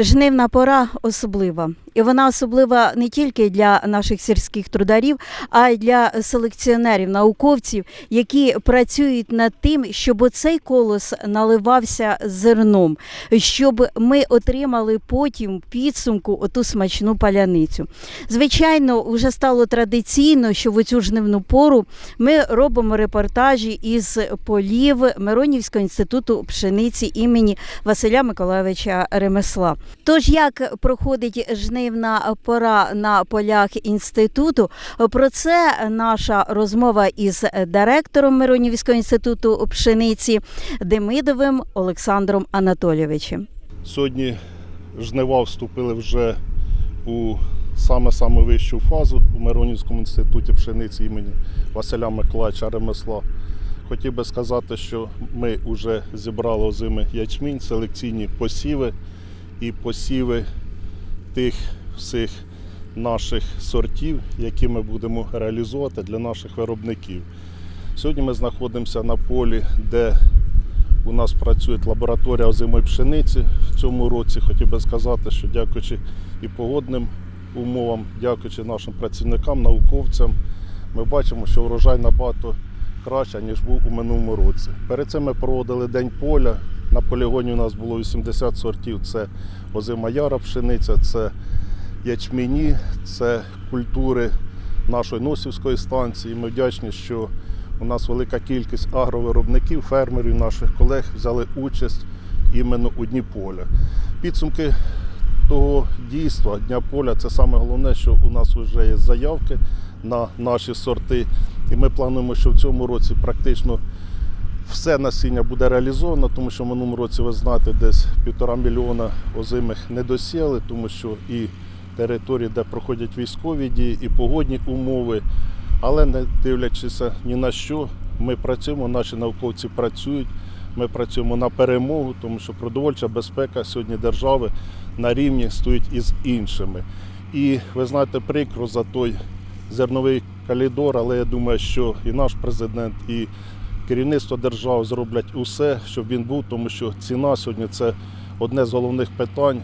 Жнивна пора особлива, і вона особлива не тільки для наших сільських трударів, а й для селекціонерів, науковців, які працюють над тим, щоб оцей колос наливався зерном, щоб ми отримали потім підсумку оту смачну паляницю. Звичайно, вже стало традиційно, що в цю жнивну пору ми робимо репортажі із полів Миронівського інституту пшениці імені Василя Миколайовича Ремесла. Тож, як проходить жнивна пора на полях інституту, про це наша розмова із директором Миронівського інституту пшениці Демидовим Олександром Анатолійовичем. Сьогодні жнива вступили вже у саме саме вищу фазу у Миронівському інституті пшениці імені Василя Миколаївича Ремесла. Хотів би сказати, що ми вже зібрали озими ячмінь, селекційні посіви і посіви тих всіх наших сортів, які ми будемо реалізовувати для наших виробників. Сьогодні ми знаходимося на полі, де у нас працює лабораторія озимої пшениці. В цьому році хотів би сказати, що дякуючи і погодним умовам, дякуючи нашим працівникам, науковцям, ми бачимо, що врожай набагато краще, ніж був у минулому році. Перед цим ми проводили день поля. На полігоні у нас було 80 сортів. Це озима яра пшениця, це ячмені, це культури нашої Носівської станції. Ми вдячні, що у нас велика кількість агровиробників, фермерів, наших колег взяли участь іменно у Дні поля. Підсумки того дійства Дня поля це саме головне, що у нас вже є заявки на наші сорти. І ми плануємо, що в цьому році практично все насіння буде реалізовано, тому що в минулому році, ви знаєте, десь півтора мільйона озимих не досіяли, тому що і території, де проходять військові дії, і погодні умови. Але не дивлячись ні на що, ми працюємо, наші науковці працюють. Ми працюємо на перемогу, тому що продовольча безпека сьогодні держави на рівні стоїть із іншими. І ви знаєте, прикро за той зерновий калідор, але я думаю, що і наш президент, і керівництво держави зроблять усе, щоб він був, тому що ціна сьогодні це одне з головних питань,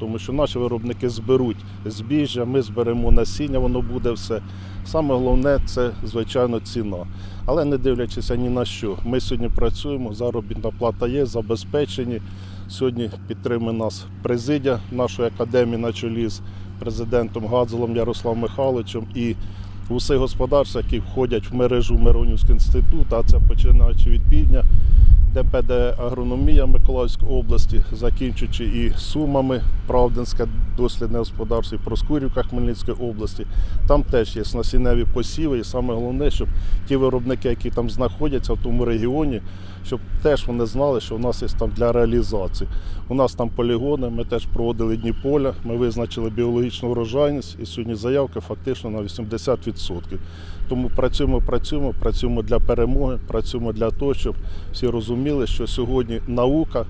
тому що наші виробники зберуть збіжжя, ми зберемо насіння, воно буде все. Саме головне це, звичайно, ціна. Але не дивлячись ні на що, ми сьогодні працюємо, заробітна плата є, забезпечені. Сьогодні підтримує нас президія нашої академії на чолі з президентом Гадзелом Ярославом Михайловичем і усе господарства, які входять в мережу Миронівського інституту, а це починаючи від півдня, ДПД агрономія Миколаївської області, закінчуючи і Сумами, Правдинське дослідне господарство, і Проскурівка Хмельницької області. Там теж є насінневі посіви, і саме головне, щоб ті виробники, які там знаходяться в тому регіоні, щоб теж вони знали, що у нас є там для реалізації. У нас там полігони, ми теж проводили дні поля, ми визначили біологічну врожайність, і сьогодні заявки фактично на 80%. Тому працюємо, працюємо, працюємо для перемоги, працюємо для того, щоб всі розуміли, що сьогодні наука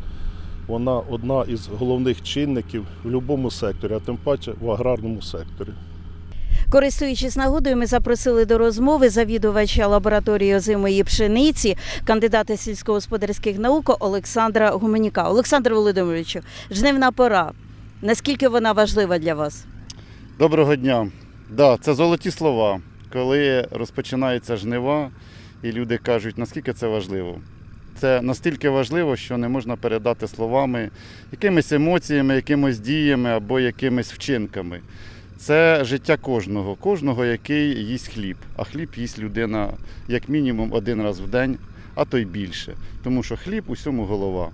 вона одна із головних чинників в будь-якому секторі, а тим паче в аграрному секторі. Користуючись нагодою, ми запросили до розмови завідувача лабораторії озимої пшениці, кандидата сільськогосподарських наук Олександра Гуменюка. Олександр Володимировичу, жнивна пора. Наскільки вона важлива для вас? Доброго дня. Да, це золоті слова, коли розпочинається жнива, і люди кажуть, наскільки це важливо. Це настільки важливо, що не можна передати словами, якимись емоціями, якимось діями або якимись вчинками. Це життя кожного, кожного, який їсть хліб. А хліб їсть людина як мінімум один раз в день, а то й більше. Тому що хліб усьому голова.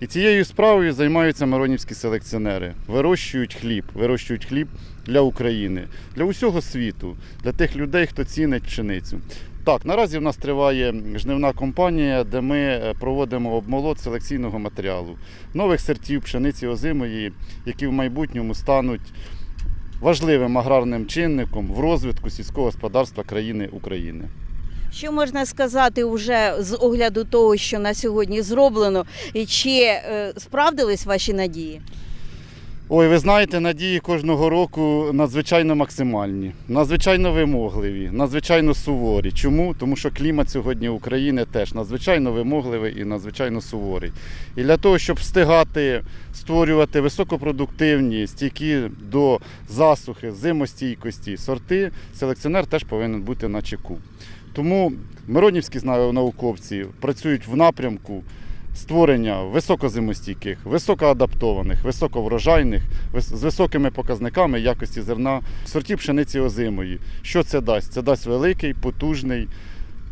І цією справою займаються миронівські селекціонери. Вирощують хліб, вирощують хліб для України, для усього світу, для тих людей, хто цінить пшеницю. Так, наразі в нас триває жнивна кампанія, де ми е, проводимо обмолот селекційного матеріалу, нових сортів пшениці озимої, які в майбутньому стануть важливим аграрним чинником в розвитку сільського господарства країни України. Що можна сказати вже з огляду того, що на сьогодні зроблено, і чи е, справдились ваші надії? Ой, ви знаєте, надії кожного року надзвичайно максимальні, надзвичайно вимогливі, надзвичайно суворі. Чому? Тому що клімат сьогодні України теж надзвичайно вимогливий і надзвичайно суворий. І для того, щоб встигати створювати високопродуктивні, стійкі до засухи, зимостійкості сорти, селекціонер теж повинен бути на чеку. Тому миронівські науковці працюють в напрямку створення високозимостійких, високоадаптованих, високоврожайних, з високими показниками якості зерна сортів пшениці озимої. Що це дасть? Це дасть великий, потужний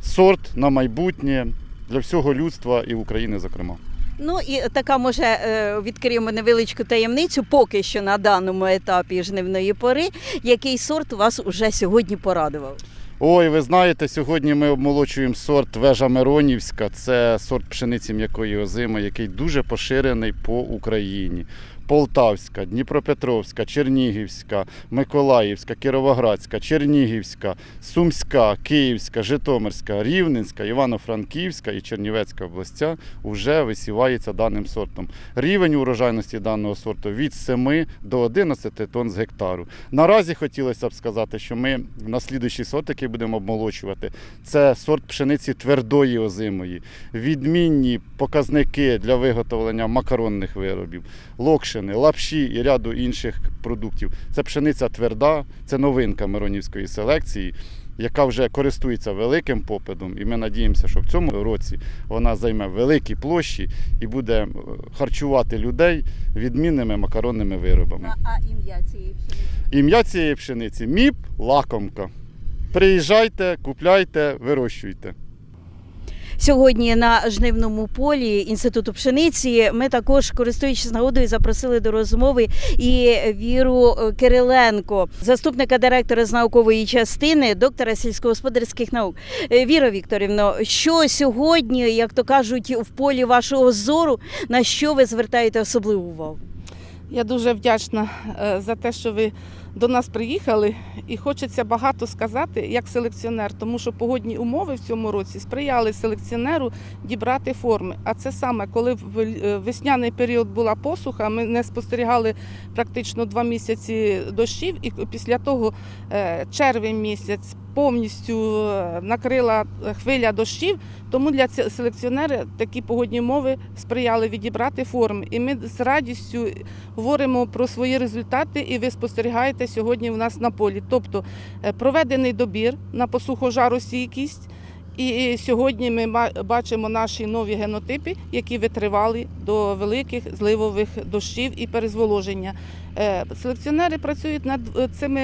сорт на майбутнє для всього людства і України, зокрема. Ну і така може е, відкриємо невеличку таємницю, поки що на даному етапі жнивної пори, який сорт вас уже сьогодні порадував. Ой, ви знаєте, сьогодні ми обмолочуємо сорт вежа Миронівська. Це сорт пшениці м'якої озими, який дуже поширений по Україні. Полтавська, Дніпропетровська, Чернігівська, Миколаївська, Кіровоградська, Чернігівська, Сумська, Київська, Житомирська, Рівненська, Івано-Франківська і Чернівецька областя вже висівається даним сортом. Рівень урожайності даного сорту від 7 до 11 тонн з гектару. Наразі хотілося б сказати, що ми на слідуючий сорт, який будемо обмолочувати, це сорт пшениці твердої озимої. Відмінні показники для виготовлення макаронних виробів, локшини, лапші і ряду інших продуктів. Це пшениця тверда, це новинка миронівської селекції. Яка вже користується великим попитом, і ми надіємося, що в цьому році вона займе великі площі і буде е, харчувати людей відмінними макаронними виробами. а ім'я цієї пшениці? Ім'я цієї пшениці міп лакомка. Приїжджайте, купляйте, вирощуйте. Сьогодні на жнивному полі інституту пшениці ми також, користуючись нагодою, запросили до розмови і Віру Кириленко, заступника директора з наукової частини, доктора сільськогосподарських наук. Е, Віра Вікторівно, що сьогодні, як то кажуть, в полі вашого зору, на що ви звертаєте особливу увагу? Я дуже вдячна е, за те, що ви до нас приїхали, і хочеться багато сказати як селекціонер, тому що погодні умови в цьому році сприяли селекціонеру дібрати форми. А це саме коли в е, весняний період була посуха, ми не спостерігали практично два місяці дощів, і після того е, червень місяць повністю е, накрила хвиля дощів. Тому для селекціонера такі погодні умови сприяли відібрати форми. І ми з радістю говоримо про свої результати, і ви спостерігаєте сьогодні в нас на полі. Тобто е, проведений добір на посухожаростійкість. І сьогодні ми бачимо наші нові генотипи, які витривали до великих зливових дощів і перезволоження. Е, Селекціонери працюють над е, цими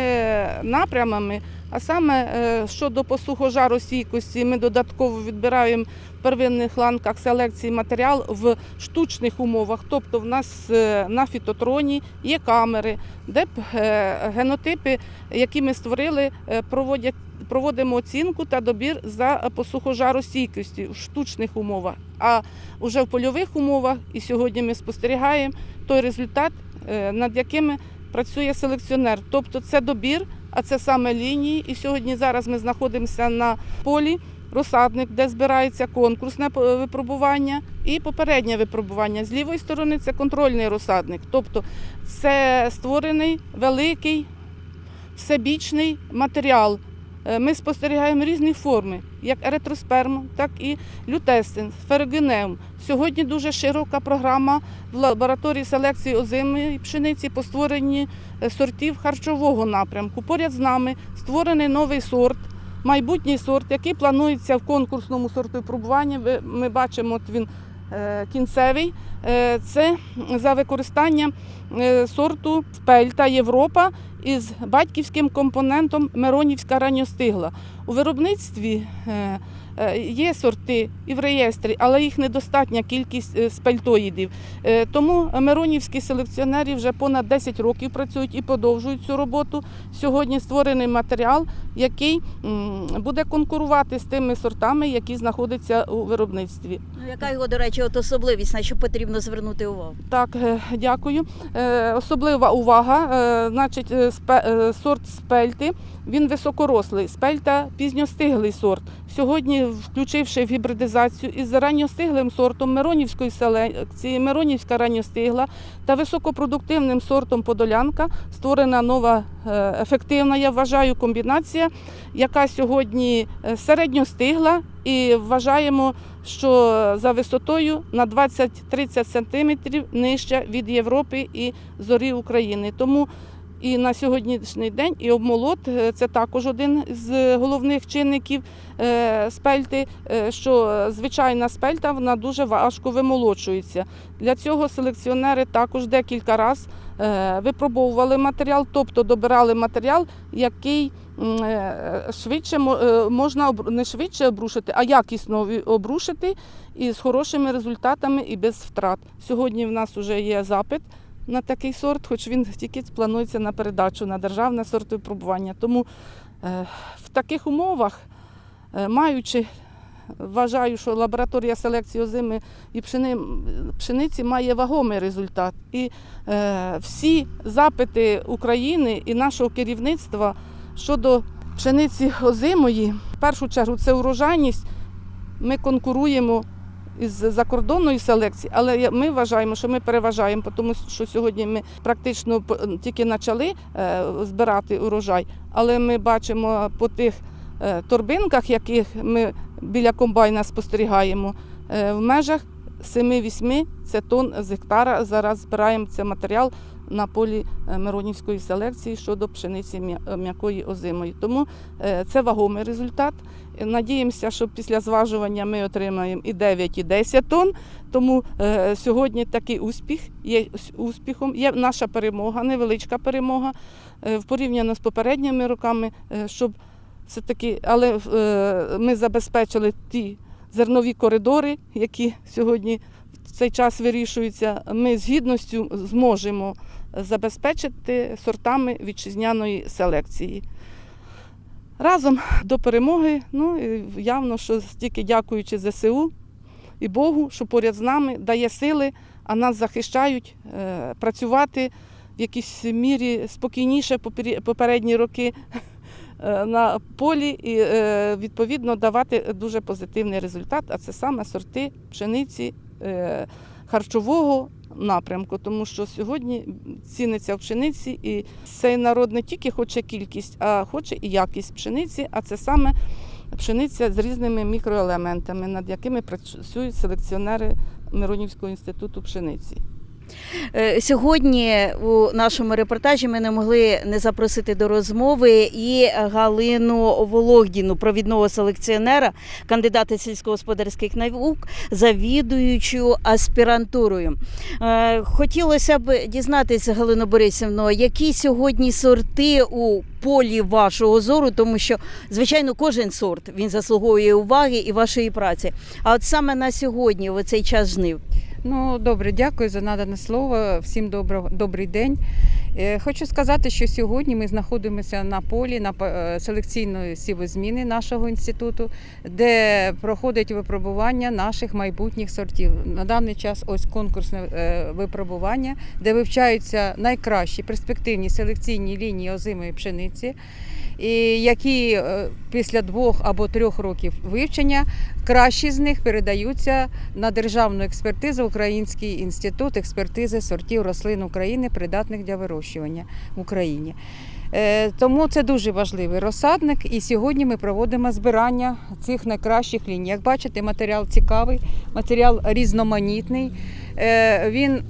напрямами, а саме е, щодо посухожаростійкості, ми додатково відбираємо в первинних ланках селекції матеріал в штучних умовах. Тобто в нас е, на фітотроні є камери, де е, генотипи, які ми створили, проводять. Проводимо оцінку та добір за посухожаростійкістю в штучних умовах. А вже в польових умовах, і сьогодні ми спостерігаємо той результат, над якими працює селекціонер. Тобто це добір, а це саме лінії. І сьогодні зараз ми знаходимося на полі розсадник, де збирається конкурсне е, випробування і попереднє випробування. З лівої сторони це контрольний розсадник. Тобто це створений великий всебічний матеріал. Е, Ми спостерігаємо різні форми, як еритросперм, так і лютесин, ферогенеум. Сьогодні дуже широка програма в лабораторії селекції озимої пшениці по створенні е, сортів харчового напрямку. Поряд з нами створений новий сорт, майбутній сорт, який планується в конкурсному сорту пробування. Ми бачимо, от він кінцевий. Е, Це за використання е, сорту Спельта Європа із батьківським компонентом Миронівська ранньостигла. У виробництві е, е, є сорти і в реєстрі, але їх недостатня кількість е, спельтоїдів. Е, Тому миронівські селекціонери вже понад 10 років працюють і продовжують цю роботу. Сьогодні створений матеріал, який буде конкурувати з тими сортами, які знаходяться у виробництві. Ну, яка його, до речі, от особливість, на що потрібно звернути увагу? Так, е, дякую. Е, Особлива увага. е, Значить, е, е, сорт спельти. Він високорослий. Спельта пізньостиглий сорт. Сьогодні включивши в гібридизацію із ранньостиглим сортом Миронівської селекції, Миронівська ранньостигла та високопродуктивним сортом Подолянка створена нова е, ефективна, я вважаю, комбінація, яка сьогодні е, середньостигла і вважаємо, що за висотою на 20-30 см нижча від Європи і зорі України. Тому і на сьогоднішній день і обмолот е, це також один з головних чинників е, спельти, е, що звичайна спельта вона дуже важко вимолочується. Для цього селекціонери також декілька разів випробовували матеріал, тобто добирали матеріал, який швидше можна не швидше обрушити, а якісно обрушити і з хорошими результатами і без втрат. Сьогодні в нас вже є запит на такий сорт, хоч він тільки планується на передачу на державне сортовипробування. Тому е, в таких умовах, е, маючи, вважаю, що лабораторія селекції озими і пшени, пшениці має вагомий результат. І е, всі запити України і нашого керівництва щодо пшениці озимої, в першу чергу, це урожайність. Ми конкуруємо із закордонної селекції, але ми вважаємо, що ми переважаємо, тому що сьогодні ми практично тільки почали е, збирати урожай, але ми бачимо по тих е, торбинках, яких ми біля комбайна спостерігаємо, е, в межах 7-8 це тонн з гектара. Зараз збираємо цей матеріал на полі е, Миронівської селекції щодо пшениці м'якої озимої. Тому е, це вагомий результат. Надіємося, що після зважування ми отримаємо і 9, і 10 тонн. Тому е, сьогодні такий успіх є успіхом. Є наша перемога, невеличка перемога е, в порівняно з попередніми роками, е, щоб все таки, але е, ми забезпечили ті зернові коридори, які сьогодні в цей час вирішуються. Ми з гідністю зможемо забезпечити сортами вітчизняної селекції. Разом до перемоги, ну явно, що тільки дякуючи ЗСУ і Богу, що поряд з нами дає сили, а нас захищають е, працювати в якійсь мірі спокійніше попередні роки е, на полі і е, відповідно давати дуже позитивний результат. А це саме сорти пшениці харчового напрямку, тому що сьогодні ціниться в пшениці, і цей народ не тільки хоче кількість, а хоче і якість пшениці, а це саме пшениця з різними мікроелементами, над якими працюють селекціонери Миронівського інституту пшениці. Е, Сьогодні у нашому репортажі ми не могли не запросити до розмови і Галину Вологдіну, провідного селекціонера, кандидата сільськогосподарських наук, завідуючу аспірантурою. Е, Хотілося б дізнатися, Галино Борисівно, які сьогодні сорти у полі вашого зору, тому що, звичайно, кожен сорт він заслуговує уваги і вашої праці. А от саме на сьогодні, в цей час жнив. Ну, добре, дякую за надане слово. Всім добро, добрий день. Е, Хочу сказати, що сьогодні ми знаходимося на полі на е, селекційної сівозміни нашого інституту, де проходить випробування наших майбутніх сортів. На даний час ось конкурсне е, випробування, де вивчаються найкращі перспективні селекційні лінії озимої пшениці, які е, після двох або трьох років вивчення кращі з них передаються на державну експертизу Український інститут експертизи сортів рослин України, придатних для вирощування в Україні. Е, Тому це дуже важливий розсадник. І сьогодні ми проводимо збирання цих найкращих ліній. Як бачите, матеріал цікавий, матеріал різноманітний. Е, Він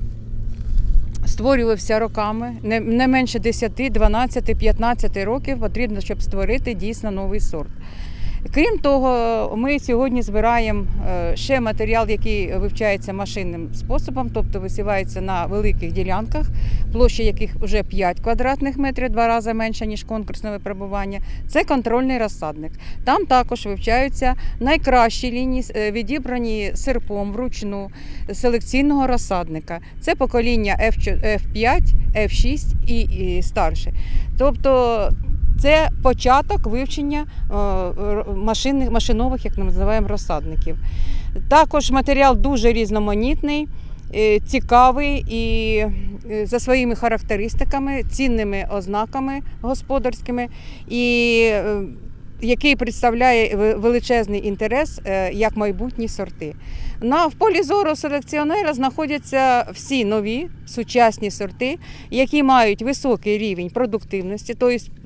створювався роками, не, не менше 10, 12, 15 років потрібно, щоб створити дійсно новий сорт. Крім того, ми сьогодні збираємо е, ще матеріал, який вивчається машинним способом, тобто висівається на великих ділянках, площа яких вже 5 квадратних метрів, два рази менше, ніж конкурсне випробування. Це контрольний розсадник. Там також вивчаються найкращі лінії, е, відібрані серпом вручну селекційного розсадника. Це покоління F5, F6 і, старше. Тобто це початок вивчення е, машинних, машинових, як ми називаємо, розсадників. Також матеріал дуже різноманітний, е, цікавий і е, за своїми характеристиками, цінними ознаками господарськими. І який представляє величезний інтерес як майбутні сорти. На в полі зору селекціонера знаходяться всі нові сучасні сорти, які мають високий рівень продуктивності,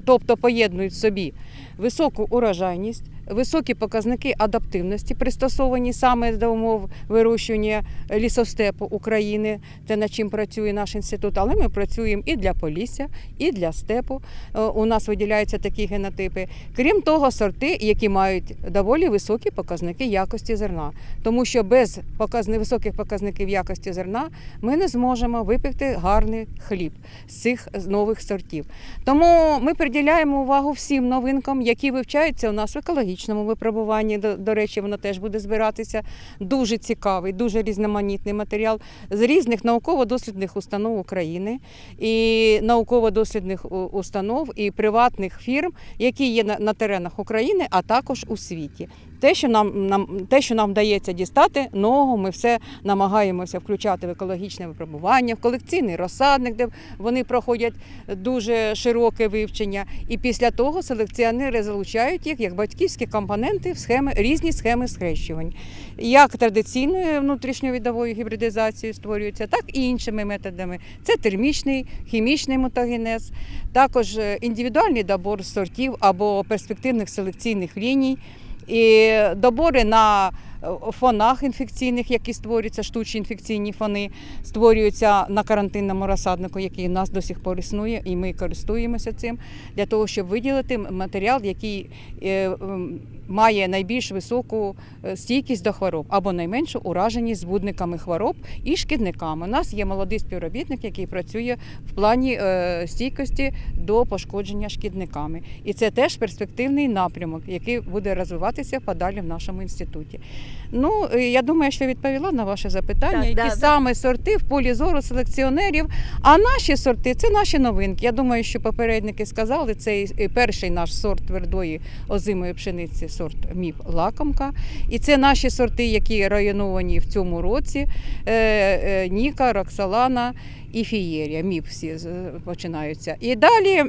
тобто- поєднують в собі високу урожайність, високі показники адаптивності, пристосовані саме до умов вирощування лісостепу України, те над чим працює наш інститут. Але ми працюємо і для полісся, і для степу. Е, У нас виділяються такі генотипи. Крім того, сорти, які мають доволі високі показники якості зерна, тому що без високих показників якості зерна ми не зможемо випекти гарний хліб з цих нових сортів. Тому ми приділяємо увагу всім новинкам, які вивчаються у нас в екологічному випробуванні. До, до речі, воно теж буде збиратися. Дуже цікавий, дуже різноманітний матеріал з різних науково-дослідних установ України і науково-дослідних установ і приватних фірм, які є на, на теренах України, а також у світі. Те, що нам, нам те, що нам вдається дістати, нового, ми все намагаємося включати в екологічне випробування, в колекційний розсадник, де вони проходять дуже широке вивчення. І після того селекціонери залучають їх як батьківські компоненти в схеми різні схеми схрещувань. Як традиційною внутрішньовідовою гібридизацією створюються, так і іншими методами. Це термічний, хімічний мутагенез, також індивідуальний добор сортів або перспективних селекційних ліній. І добори на фонах інфекційних, які створюються, штучні інфекційні фони, створюються на карантинному розсаднику, який у нас до сих пор існує, і ми користуємося цим для того, щоб виділити матеріал, який е, має найбільш високу е, стійкість до хвороб або найменшу ураженість збудниками хвороб і шкідниками. У нас є молодий співробітник, який працює в плані е, стійкості до пошкодження шкідниками. І це теж перспективний напрямок, який буде розвиватися подалі в нашому інституті. Ну, е, я думаю, що відповіла на ваше запитання, Так, які да, да. саме сорти в полі зору селекціонерів. А наші сорти це наші новинки. Я думаю, що попередники сказали, це і перший наш сорт твердої озимої пшениці, сорт міп лакомка. І це наші сорти, які районовані в цьому році: е, е, Ніка, Роксолана і Фієрія. Міп всі починаються. І далі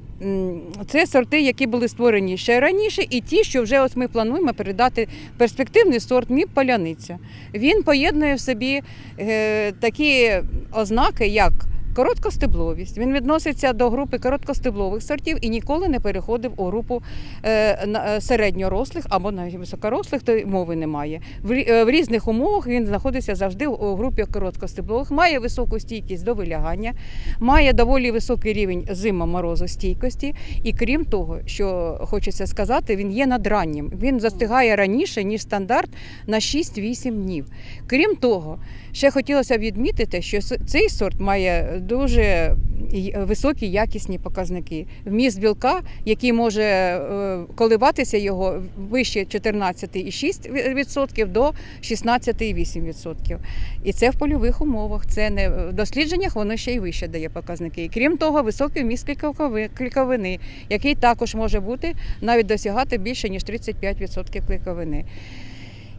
це сорти, які були створені ще раніше, і ті, що вже ось ми плануємо передати перспективний сорт міп паляниця. Він поєднує в собі е, такі ознаки, як Короткостебловість. Він відноситься до групи короткостеблових сортів і ніколи не переходив у групу е, е, середньорослих або навіть високорослих, то мови немає. Е, в різних умовах він знаходиться завжди у- групі короткостеблових, має високу стійкість до вилягання, має доволі високий рівень зимо-морозостійкості. І крім того, що хочеться сказати, він є надраннім. Він застигає раніше, ніж стандарт на 6-8 днів. Крім того, ще хотілося б відмітити, що цей сорт має дуже високі якісні показники. Вміст білка, який може е, коливатися його вище 14,6% до 16,8%. І це в польових умовах. Це не в дослідженнях воно ще й вище дає показники. І крім того, високий вміст кліковини, який також може бути навіть досягати більше ніж 35% кліковини.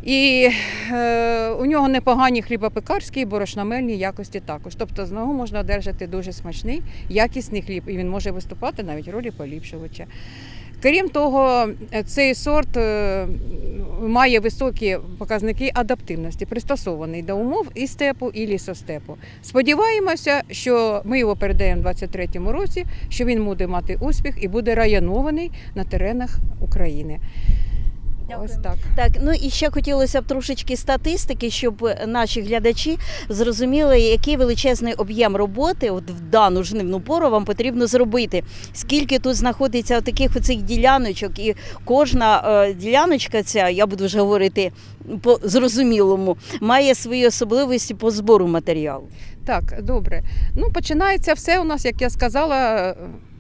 І е, у нього непогані хлібопекарські і борошномельні якості також. Тобто з нього можна одержати дуже смачний, якісний хліб, і він може виступати навіть в ролі поліпшувача. Крім того, е, цей сорт е, має високі показники адаптивності, пристосований до умов і степу, і лісостепу. Сподіваємося, що ми його передаємо у 2023 році, що він буде мати успіх і буде районований на теренах України. Ось так. Так, ну і ще хотілося б трошечки статистики, щоб наші глядачі зрозуміли, який величезний об'єм роботи от в дану жнивну пору вам потрібно зробити. Скільки тут знаходиться таких оцих діляночок, і кожна е, діляночка ця, я буду вже говорити по зрозумілому, має свої особливості по збору матеріалу. Так, добре. Ну, починається все у нас, як я сказала.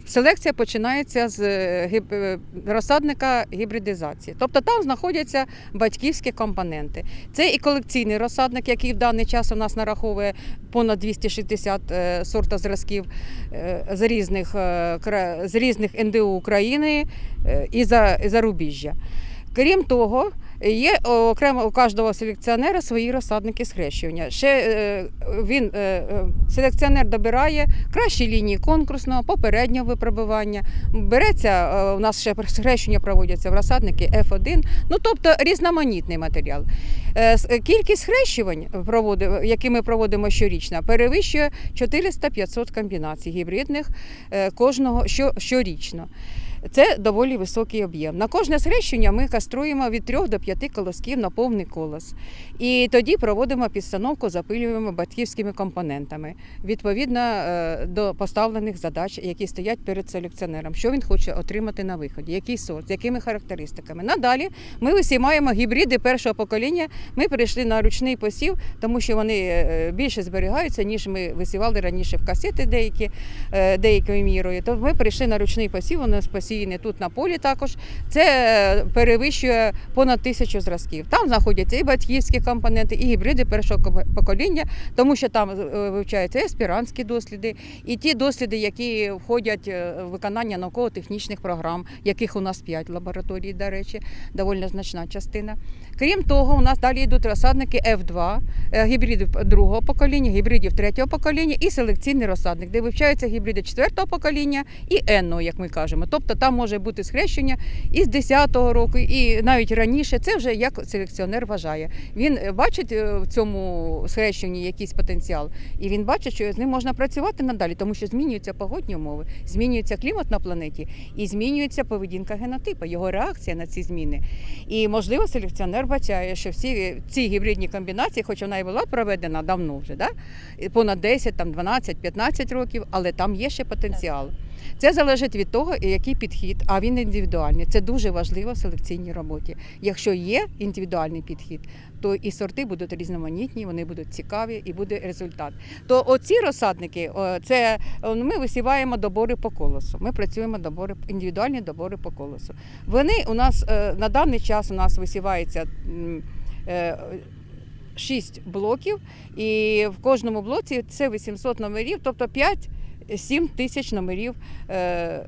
Селекція починається з е, е, розсадника гібридизації. Тобто там знаходяться батьківські компоненти. Це і колекційний розсадник, який в даний час у нас нараховує понад 260 е, сорта зразків з різних, з різних НДУ України і за- і зарубіжжя. Крім того, Є окремо у кожного селекціонера свої розсадники схрещування. Ще е, він е, е, селекціонер добирає кращі лінії конкурсного, попереднього випробування. Береться е, у нас ще схрещення проводяться в розсадники F1, ну тобто різноманітний матеріал. Е, Кількість схрещувань, які ми проводимо щорічно, перевищує 400-500 комбінацій гібридних е, кожного щорічно. Це доволі високий об'єм. На кожне схрещення ми каструємо від 3 до 5 колосків на повний колос. І тоді проводимо підстановку, запилюємо батьківськими компонентами відповідно е, до поставлених задач, які стоять перед селекціонером. Що він хоче отримати на виході, який сорт, з якими характеристиками. Надалі ми висімаємо гібриди першого покоління. Ми перейшли на ручний посів, тому що вони е, більше зберігаються, ніж ми висівали раніше в касети деякі е, деякою мірою. То ми перейшли на ручний посів, у нас посіяні тут на полі також. Це е, перевищує понад тисячу зразків. Там знаходяться і батьківські компоненти, і гібриди першого покоління, тому що там е, вивчаються аспірантські досліди, і ті досліди, які входять е, в виконання науково-технічних програм, яких у нас 5 лабораторій, до речі, доволі значна частина. Крім того, у нас далі йдуть розсадники F2, е, гібридів другого покоління, гібридів третього покоління і селекційний розсадник, де вивчаються гібриди четвертого покоління і енного, як ми кажемо. Тобто там може бути схрещення із 10-го року, і навіть раніше. Це вже як селекціонер вважає. Він е, бачить е, в цьому схрещенні якийсь потенціал, і він бачить, що з ним можна працювати надалі, тому що змінюються погодні умови, змінюється клімат на планеті і змінюється поведінка генотипу, його реакція на ці зміни. І можливо, селекціонер бачає, що всі ці гібридні комбінації, хоч вона і була проведена давно вже, да? понад 10, там 12, 15 років, але там є ще потенціал. Це залежить від того, який підхід, а він індивідуальний. Це дуже важливо в селекційній роботі. Якщо є індивідуальний підхід, то і сорти будуть різноманітні, вони будуть цікаві і буде результат. То оці розсадники, це ми висіваємо добори по колосу. Ми працюємо добори, індивідуальні добори по колосу. Вони у нас е, на даний час у нас висівається. е, Шість блоків, і в кожному блоці це 800 номерів, тобто 5-7 тисяч номерів е,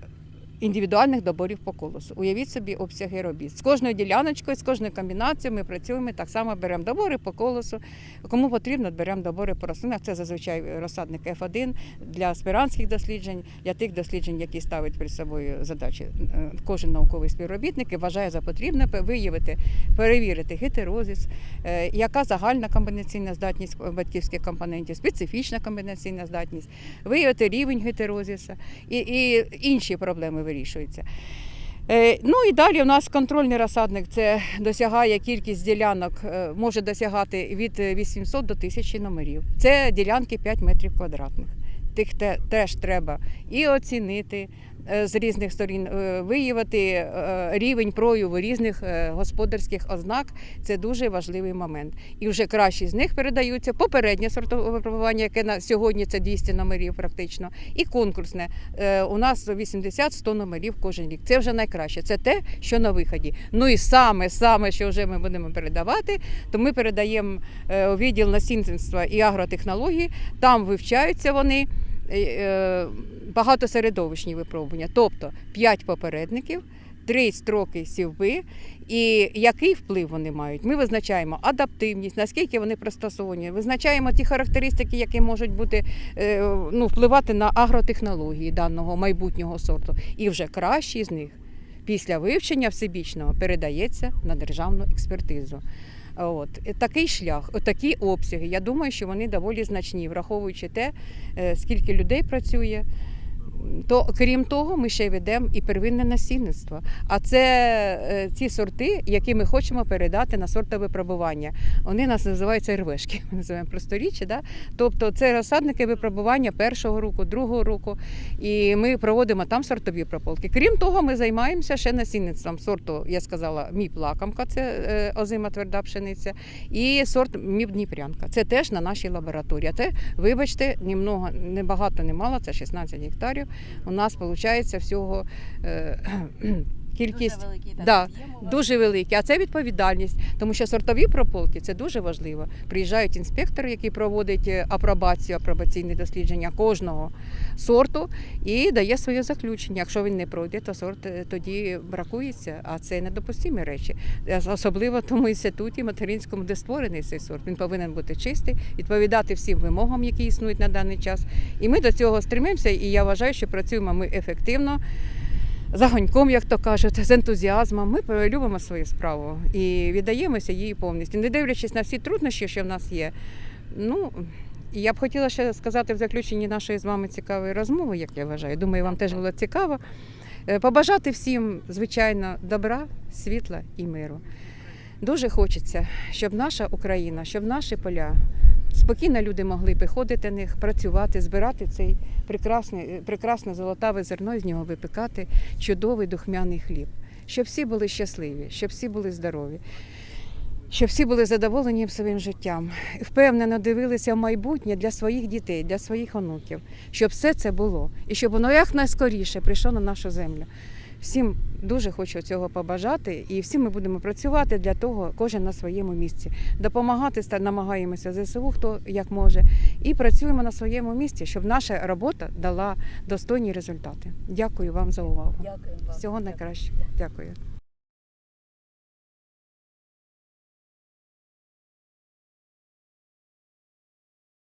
індивідуальних доборів по колосу. Уявіть собі обсяги робіт. З кожною діляночкою, з кожною комбінацією ми працюємо так само беремо добори по колосу. Кому потрібно, беремо добори по рослинах. Це зазвичай розсадник F1 для аспірантських досліджень, для тих досліджень, які ставить перед собою задачі. Е, Кожен науковий співробітник і вважає за потрібне виявити, перевірити гетерозис, е, яка загальна комбінаційна здатність батьківських компонентів, специфічна комбінаційна здатність, виявити рівень гетерозиса і, і інші проблеми вирішуються. Е, Ну і далі у нас контрольний розсадник це досягає кількість ділянок, е, може досягати від 800 до 1000 номерів. Це ділянки 5 метрів квадратних. Тих те, теж треба і оцінити е, з різних сторін, е, виявити е, рівень прояву різних господарських ознак. Це дуже важливий момент. І вже кращі з них передаються попереднє сортове випробування, яке на сьогодні це 200 номерів практично, і конкурсне. У нас 80-100 номерів кожен рік. Це вже найкраще. Це те, що на виході. Ну і саме, саме, що вже ми будемо передавати, то ми передаємо відділ насінництва і агротехнології. Там вивчаються вони. Е, е, Багатосередовищні випробування, тобто 5 попередників, 3 строки сівби, і який вплив вони мають. Ми визначаємо адаптивність, наскільки вони пристосовані, визначаємо ті характеристики, які можуть бути е, ну, впливати на агротехнології даного майбутнього сорту. І вже кращий з них після вивчення всебічного передається на державну експертизу. От такий шлях, такі обсяги. Я думаю, що вони доволі значні, враховуючи те, е, скільки людей працює. То крім того, ми ще ведемо і первинне насінництво. А це е, ті сорти, які ми хочемо передати на сортове випробування. Вони нас називаються РВшки. Ми називаємо просторіччя. Да? Тобто це розсадники випробування першого року, другого року. І ми проводимо там сортові прополки. Крім того, ми займаємося ще насінництвом сорту, я сказала, міп лакомка, це е, озима тверда пшениця, і сорт міп Дніпрянка. Це теж на нашій лабораторії. Це, вибачте, ні много, не багато, не мало, це 16 гектарів. У нас виходить всього е, кількість Дуже великий Да, дуже великі. А це відповідальність, тому що сортові прополки це дуже важливо. Приїжджають інспектори, які проводять е, апробацію, апробаційне дослідження кожного сорту і дає своє заключення. Якщо він не пройде, то сорт е, тоді бракується. А це недопустимі речі. Е, Особливо в тому інституті материнському, де створений цей сорт. Він повинен бути чистий, відповідати всім вимогам, які існують на даний час. І ми до цього стремимося, і я вважаю, що працюємо ми ефективно. З огоньком, як то кажуть, з ентузіазмом. Ми любимо свою справу і віддаємося їй повністю, не дивлячись на всі труднощі, що в нас є. Ну, і я б хотіла ще сказати в заключенні нашої з вами цікавої розмови, як я вважаю. Думаю, вам теж було цікаво. Е, Побажати всім, звичайно, добра, світла і миру. Дуже хочеться, щоб наша Україна, щоб наші поля спокійно люди могли приходити на них, працювати, збирати цей прекрасний, прекрасне золотаве зерно і з нього випікати чудовий духмяний хліб. Щоб всі були щасливі, щоб всі були здорові, щоб всі були задоволені своїм життям, впевнено дивилися в майбутнє для своїх дітей, для своїх онуків, щоб все це було і щоб воно якнайскоріше прийшло на нашу землю. Всім дуже хочу цього побажати, і всі ми будемо працювати для того, кожен на своєму місці. Допомагати намагаємося ЗСУ, хто як може, і працюємо на своєму місці, щоб наша робота дала достойні результати. Дякую вам за увагу. Дякую вам. Всього найкращого. Дякую.